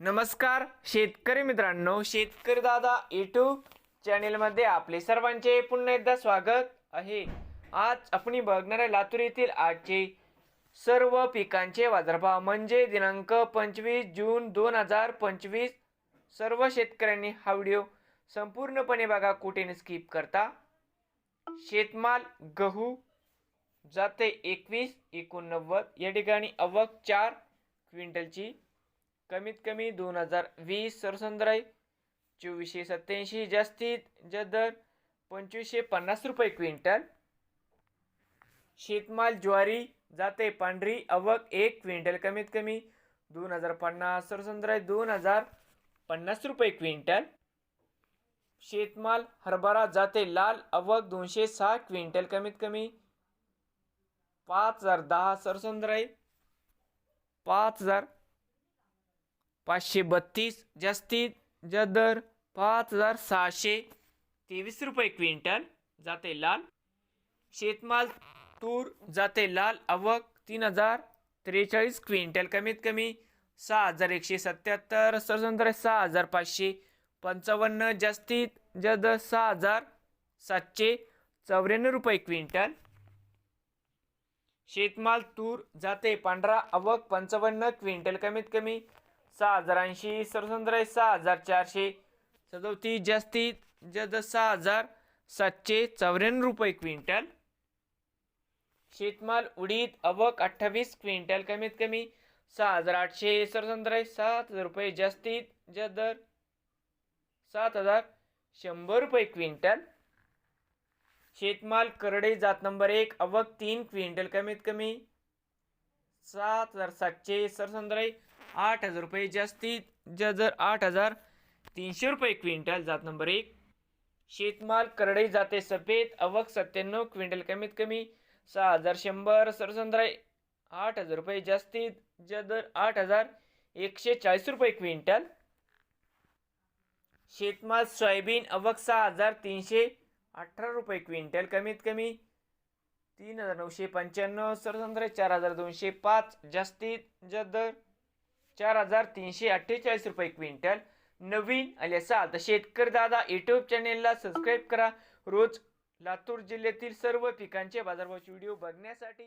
नमस्कार शेतकरी मित्रांनो शेतकरी दादा यूट्यूब चॅनेलमध्ये आपले सर्वांचे पुन्हा एकदा स्वागत आहे. आज आपण बघणार आहे लातूर येथील आजचे सर्व पिकांचे बाजारभाव. म्हणजे दिनांक पंचवीस जून दोन हजार पंचवीस. सर्व शेतकऱ्यांनी हा व्हिडिओ संपूर्णपणे बघा कुठे स्किप करता. शेतमाल गहू जाते एकवीस एकोणनव्वद. या ठिकाणी अवक चार क्विंटलची कमीत कमी दोन हजार वीस सरसंद्राई चोवीसशे सत्याऐंशी जास्तीत दर पंचवीसशे पन्नास रुपये क्विंटल. शेतमाल ज्वारी जाते पांढरी अवक एक क्विंटल कमीत कमी दोन हजार पन्नास सरसंद्राई दोन हजार पन्नास रुपये क्विंटल. शेतमाल हरभरा जाते लाल अवक दोनशे सहा क्विंटल कमीत कमी पाच हजार दहा सरसंद्राई पाच हजार पाचशे बत्तीस जास्तीत दर पाच हजार सहाशे तेवीस रुपये क्विंटल जाते लाल. शेतमाल तूर जाते लाल. आवक तीन हजार त्रेचाळीस क्विंटल कमीत कमी सहा हजार एकशे सत्याहत्तर सरसंद्राई सहा हजार पाचशे पंचावन्न जास्तीत जद सहा हजार सातशे चौऱ्याण्णव रुपये क्विंटल. शेतमाल तूर जाते पांढरा. आवक पंचावन्न क्विंटल कमीत कमी सहा हजार ऐंशी सरसंद्राई सहा हजार चारशे. सदोतीस जास्तीत जद सहा हजार सातशे चौऱ्याण्णव रुपये क्विंटल. शेतमाल उडीद अवक अठ्ठावीस क्विंटल कमीत कमी सहा हजार आठशे सरसंद्राई सात हजार रुपये जास्तीत जदर सात हजार शंभर रुपये क्विंटल. शेतमाल करडे जात नंबर एक अवक तीन क्विंटल कमीत कमी सात हजार सातशे सरसंद्राई आठ हजार रुपये जास्तीत जदर आठ हजार तीनशे रुपये क्विंटल जात नंबर एक. शेतमाल करडई जाते सफेद अवक सत्त्याण्णव क्विंटल कमीत कमी सहा हजार शंभर. सरसंद्राई आठ हजार रुपये जास्तीत जदर आठ हजार एकशे चाळीस रुपये क्विंटल. शेतमाल सोयाबीन अवक सहा हजार तीनशे अठरा रुपये क्विंटल कमीत कमी तीन हजार नऊशे पंच्याण्णव. सरसंद्राय चार हजार दोनशे पाच. जास्तीत जदर चार हजार तीनशे अठ्ठेचाळीस रुपये क्विंटल. नवीन आले असाल तर शेतकरी दादा युट्यूब चॅनेलला सबस्क्राईब करा. रोज लातूर जिल्ह्यातील सर्व पिकांचे बाजारभावाचे व्हिडिओ बघण्यासाठी